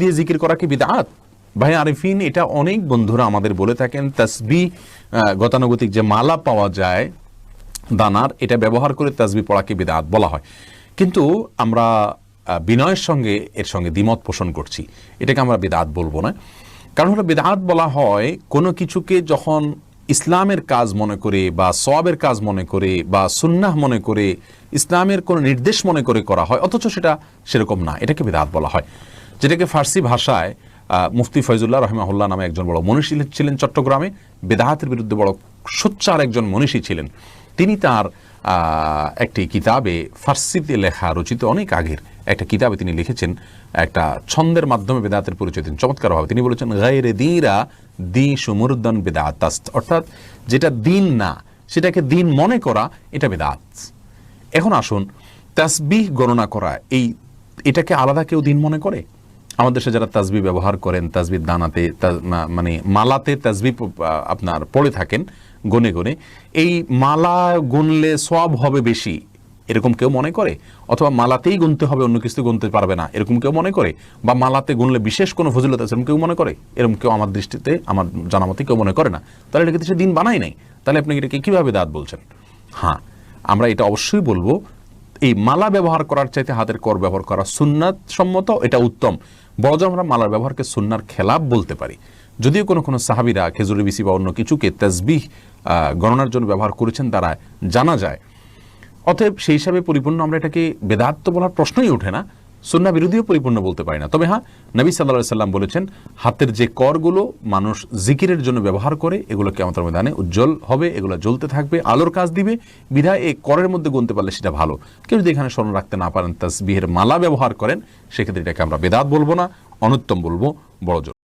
দিয়ে জিকির করা কি বিদাত? ভাই আরিফিন, এটা অনেক বন্ধুরা আমাদের বলে থাকেন, তাসবি গতানুগতিক যে মালা পাওয়া যায়, দানার, এটা ব্যবহার করে তাসবি পড়াকে বিদাত বলা হয়। কিন্তু আমরা বিনয়ের সঙ্গে, এর সঙ্গে দ্বিমত পোষণ করছি। এটাকে আমরা বিদাত বলব না। কারণ হলো বিদাত বলা হয়, কোনো কিছুকে যখন ইসলামের কাজ মনে করে বা সওয়াবের কাজ মনে করে বা সুন্নাহ মনে করে, ইসলামের কোনো নির্দেশ মনে করে করা হয়, অথচ সেটা সেরকম না। এটাকে বিদাত বলা হয়। যেটাকে ফার্সি ভাষায় মুফতি ফয়জুল্লাহ রহমাহুল্লাহ নামে একজন বড় মনীষী ছিলেন চট্টগ্রামে। বেদাহাতের বিরুদ্ধে বড় সোচ্চার একজন মনীষী ছিলেন। তিনি তার একটি কিতাবে ফার্সিতে লেখা রচিত অনেক আগের একটা কিতাবে তিনি লিখেছেন, একটা ছন্দের মাধ্যমে বেদাতের পরিচয় দিন চমৎকারভাবে, তিনি বলেছেন, গায়েরে দিরা দি সুমুরদন বেদাত অর্থাৎ যেটা দিন না, সেটাকে দিন মনে করা, এটা বেদাত এখন আসুন, তাসবিহ গণনা করা, এই, এটাকে আলাদা কেউ দিন মনে করে? আমাদের দেশে যারা তাজবি ব্যবহার করেন তাজবির দানাতে মানে মালাতে তাজবি আপনার পড়ে থাকেন গনে গনে, এই মালা গুনলে সব হবে বেশি, এরকম কেউ মনে করে? অথবা মালাতেই গুনতে হবে, অন্য কিছু গুনতে পারবে না, এরকম কেউ মনে করে? বা মালাতে গুনলে বিশেষ কোনো ফজিলত আছে, এরকম কেউ মনে করে? এরকম কেউ আমার দৃষ্টিতে, আমার জানা মতে কেউ মনে করে না। তাহলে এটাকে সে দিন বানাই নাই? তাহলে আপনি এটাকে কীভাবে দাঁত বলছেন? হ্যাঁ আমরা এটা অবশ্যই বলব এই মালা ব্যবহার করার চাইতে হাতের কর ব্যবহার করা সুন্নাত সম্মত, এটা উত্তম। বড় আমরা মালার ব্যবহারকে সুন্নার খেলাপ বলতে পারি। যদিও কোনো কোনো সাহাবিরা খেজুরি বিসি বা অন্য কিছুকে তেজবিহ গণনার জন্য ব্যবহার করেছেন, তারা জানা যায়। অতএব সেই হিসাবে পরিপূর্ণ আমরা এটাকে বেদাত্ম বলার প্রশ্নই ওঠে না। সুন্না বিরোধীও পরিপূর্ণ বলতে পারি না। তবে হ্যাঁ নবী সাল্লাহ সাল্লাম বলেছেন, হাতের যে করগুলো মানুষ জিকিরের জন্য ব্যবহার করে, এগুলো কেমন ময়দানে উজ্জ্বল হবে, এগুলো জ্বলতে থাকবে, আলোর কাজ দিবে, বিধায় এই করের মধ্যে গুনতে পারলে সেটা ভালো। কেউ যদি এখানে স্মরণ রাখতে না পারেন, তাসবিহের মালা ব্যবহার করেন, সেক্ষেত্রে এটাকে আমরা বেদাত বলব না, অনুত্তম বলব, বড়